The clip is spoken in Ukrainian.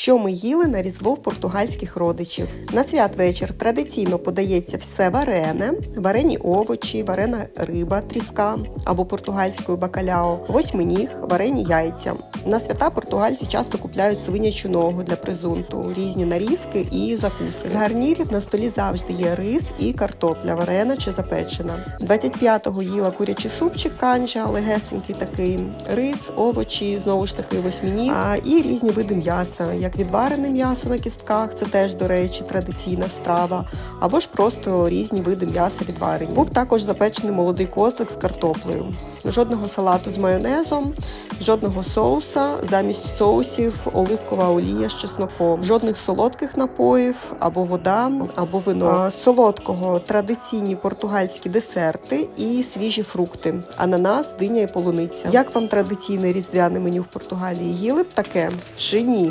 Що ми їли на різдво в португальських родичів? На святвечір традиційно подається все варене, варені овочі, варена риба, тріска або португальською бакаляо, восьминіг, варені яйця. На свята португальці часто купляють свинячу ногу для презунту, різні нарізки і закуски. З гарнірів на столі завжди є рис і картопля, варена чи запечена. 25-го їла курячий супчик канджа, легесенький такий, рис, овочі, знову ж таки восьмініг, а, і різні види м'яса, як відварене м'ясо на кістках, це теж, до речі, традиційна страва, або ж просто різні види м'яса відварені. Був також запечений молодий козлик з картоплею. Жодного салату з майонезом, жодного соуса, замість соусів оливкова олія з чесноком, жодних солодких напоїв, або вода, або вино. З солодкого традиційні португальські десерти і свіжі фрукти, ананас, диня і полуниця. Як вам традиційне різдвяне меню в Португалії? Їли б таке чи ні?